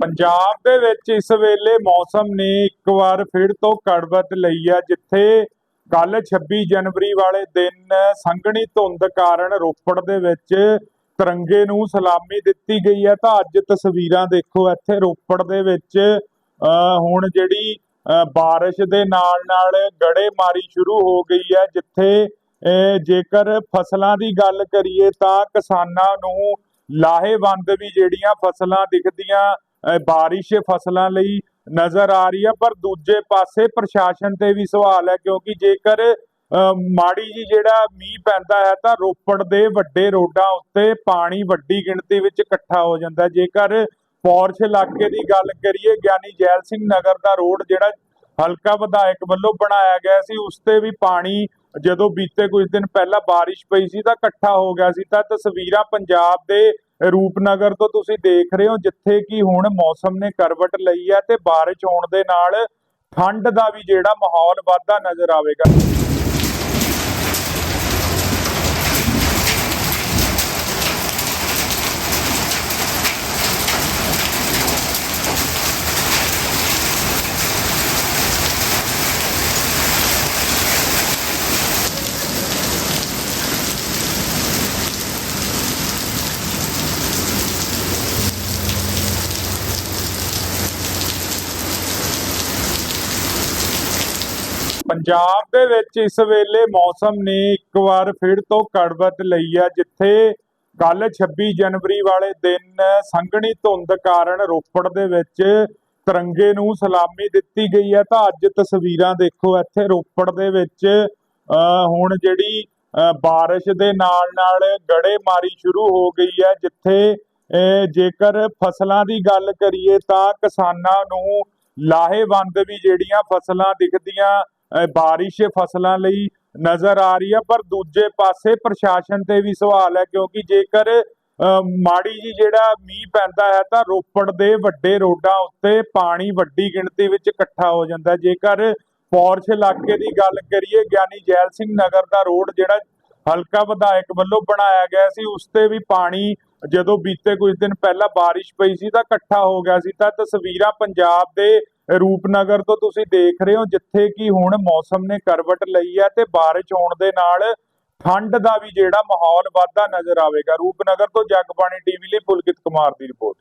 ਪੰਜਾਬ ਦੇ ਵਿੱਚ ਇਸ ਵੇਲੇ ਮੌਸਮ ਨੇ ਇੱਕ ਵਾਰ ਫਿਰ ਤੋਂ ਕੜਵਤ ਲਈ ਆ, ਜਿੱਥੇ ਕੱਲ 26 ਜਨਵਰੀ ਵਾਲੇ ਦਿਨ ਸੰਘਣੀ ਧੁੰਦ ਕਾਰਨ ਰੋਪੜ ਦੇ ਵਿੱਚ ਤਿਰੰਗੇ ਨੂੰ ਸਲਾਮੀ ਦਿੱਤੀ ਗਈ ਹੈ। ਤਾਂ ਅੱਜ ਤਸਵੀਰਾਂ ਦੇਖੋ, ਇੱਥੇ ਰੋਪੜ ਦੇ ਵਿੱਚ ਹੁਣ ਜਿਹੜੀ ਅਹ ਬਾਰਿਸ਼ ਦੇ ਨਾਲ ਨਾਲ ਗੜੇਮਾਰੀ ਸ਼ੁਰੂ ਹੋ ਗਈ ਹੈ, ਜਿੱਥੇ ਜੇਕਰ ਫਸਲਾਂ ਦੀ ਗੱਲ ਕਰੀਏ ਤਾਂ ਕਿਸਾਨਾਂ ਨੂੰ ਲਾਹੇਵੰਦ ਵੀ ਜਿਹੜੀਆਂ ਫਸਲਾਂ ਦਿਖਦੀਆਂ ਬਾਰਿਸ਼ ਫਸਲਾਂ ਲਈ ਨਜ਼ਰ ਆ ਰਹੀ ਹੈ ਪਰ ਦੂਜੇ ਪਾਸੇ ਪ੍ਰਸ਼ਾਸਨ ਤੇ ਵੀ ਸਵਾਲ ਹੈ, ਕਿਉਂਕਿ ਜੇਕਰ ਮਾੜੀ ਜੀ ਜਿਹੜਾ ਮੀਂਹ ਪੈਂਦਾ ਹੈ, ਤਾਂ ਰੋਪੜ ਦੇ ਵੱਡੇ ਰੋਡਾਂ ਉੱਤੇ ਪਾਣੀ ਵੱਡੀ ਗਿਣਤੀ ਵਿੱਚ ਇਕੱਠਾ ਹੋ ਜਾਂਦਾ ਜੇਕਰ ਪੌਰਸ਼ ਇਲਾਕੇ ਦੀ ਗੱਲ ਕਰੀਏ, ਗਿਆਨੀ ਜੈਲ ਸਿੰਘ ਨਗਰ ਦਾ ਰੋਡ ਜਿਹੜਾ ਹਲਕਾ ਵਿਧਾਇਕ ਵੱਲੋਂ ਬਣਾਇਆ ਗਿਆ ਸੀ, ਉਸ ਤੇ ਵੀ ਪਾਣੀ ਜਦੋਂ ਬੀਤੇ ਕੁਝ ਦਿਨ ਪਹਿਲਾਂ ਬਾਰਿਸ਼ ਪਈ ਸੀ, ਤਾਂ ਇਕੱਠਾ ਹੋ ਗਿਆ ਸੀ। ਤਾਂ ਤਸਵੀਰਾਂ ਪੰਜਾਬ ਦੇ ਰੂਪਨਗਰ ਤੋਂ ਤੁਸੀਂ ਦੇਖ ਰਹੇ ਹੋ ਜਿੱਥੇ ਕਿ ਹੁਣ ਮੌਸਮ ਨੇ ਕਰਵਟ ਲਈ ਹੈ ਤੇ ਬਾਰਿਸ਼ ਹੋਣ ਦੇ ਨਾਲ ਠੰਡ ਦਾ ਵੀ ਜਿਹੜਾ ਮਾਹੌਲ ਵਾਧਾ ਨਜ਼ਰ ਆਵੇਗਾ। ਪੰਜਾਬ ਦੇ ਵਿੱਚ ਇਸ ਵੇਲੇ ਮੌਸਮ ਨੇ ਇੱਕ ਵਾਰ ਫਿਰ ਤੋਂ ਕੜਵਤ ਲਈ ਹੈ ਜਿੱਥੇ ਕੱਲ 26 ਜਨਵਰੀ ਵਾਲੇ ਦਿਨ ਸੰਘਣੀ ਧੁੰਦ ਕਾਰਨ ਰੋਪੜ ਦੇ ਵਿੱਚ ਤਿਰੰਗੇ ਨੂੰ ਸਲਾਮੀ ਦਿੱਤੀ ਗਈ ਹੈ। ਤਾਂ ਅੱਜ ਤਸਵੀਰਾਂ ਦੇਖੋ, ਇੱਥੇ ਰੋਪੜ ਦੇ ਵਿੱਚ ਹੁਣ ਜਿਹੜੀ ਅਹ ਬਾਰਿਸ਼ ਦੇ ਨਾਲ ਨਾਲ ਗੜੇਮਾਰੀ ਸ਼ੁਰੂ ਹੋ ਗਈ ਹੈ, ਜਿੱਥੇ ਜੇਕਰ ਫਸਲਾਂ ਦੀ ਗੱਲ ਕਰੀਏ ਤਾਂ ਕਿਸਾਨਾਂ ਨੂੰ ਲਾਹੇਵੰਦ ਵੀ ਜਿਹੜੀਆਂ ਫਸਲਾਂ ਦਿਖਦੀਆਂ ਬਾਰਿਸ਼ ਫਸਲਾਂ ਲਈ ਨਜ਼ਰ ਆ ਰਹੀ ਹੈ, ਪਰ ਦੂਜੇ ਪਾਸੇ ਪ੍ਰਸ਼ਾਸਨ ਤੇ ਵੀ ਸਵਾਲ ਹੈ, ਕਿਉਂਕਿ ਜੇਕਰ ਮਾੜੀ ਜੀ ਜਿਹੜਾ ਮੀਂਹ ਪੈਂਦਾ ਹੈ, ਤਾਂ ਰੋਪੜ ਦੇ ਵੱਡੇ ਰੋਡਾਂ ਉੱਤੇ ਪਾਣੀ ਵੱਡੀ ਗਿਣਤੀ ਵਿੱਚ ਇਕੱਠਾ ਹੋ ਜਾਂਦਾ ਜੇਕਰ ਪੌਰਸ਼ ਇਲਾਕੇ ਦੀ ਗੱਲ ਕਰੀਏ, ਗਿਆਨੀ ਜੈਲ ਸਿੰਘ ਨਗਰ ਦਾ ਰੋਡ ਜਿਹੜਾ ਹਲਕਾ ਵਿਧਾਇਕ ਵੱਲੋਂ ਬਣਾਇਆ ਗਿਆ ਸੀ, ਉਸ ਤੇ ਵੀ ਪਾਣੀ ਜਦੋਂ ਬੀਤੇ ਕੁਝ ਦਿਨ ਪਹਿਲਾਂ ਬਾਰਿਸ਼ ਪਈ ਸੀ, ਤਾਂ ਇਕੱਠਾ ਹੋ ਗਿਆ ਸੀ। ਤਾਂ ਤਸਵੀਰਾਂ ਪੰਜਾਬ ਦੇ ਰੂਪਨਗਰ ਤੋਂ ਤੁਸੀਂ ਦੇਖ ਰਹੇ ਹੋ ਜਿੱਥੇ ਕਿ ਹੁਣ ਮੌਸਮ ਨੇ ਕਰਵਟ ਲਈ ਹੈ ਤੇ ਬਾਰਿਸ਼ ਹੋਣ ਦੇ ਨਾਲ ਠੰਡ ਦਾ ਵੀ ਜਿਹੜਾ ਮਾਹੌਲ ਵਾਧਾ ਨਜ਼ਰ ਆਵੇਗਾ। ਰੂਪਨਗਰ ਤੋਂ ਜਗਬਾਣੀ ਟੀਵੀ ਲਈ ਪੁਲਕਿਤ ਕੁਮਾਰ ਦੀ ਰਿਪੋਰਟ।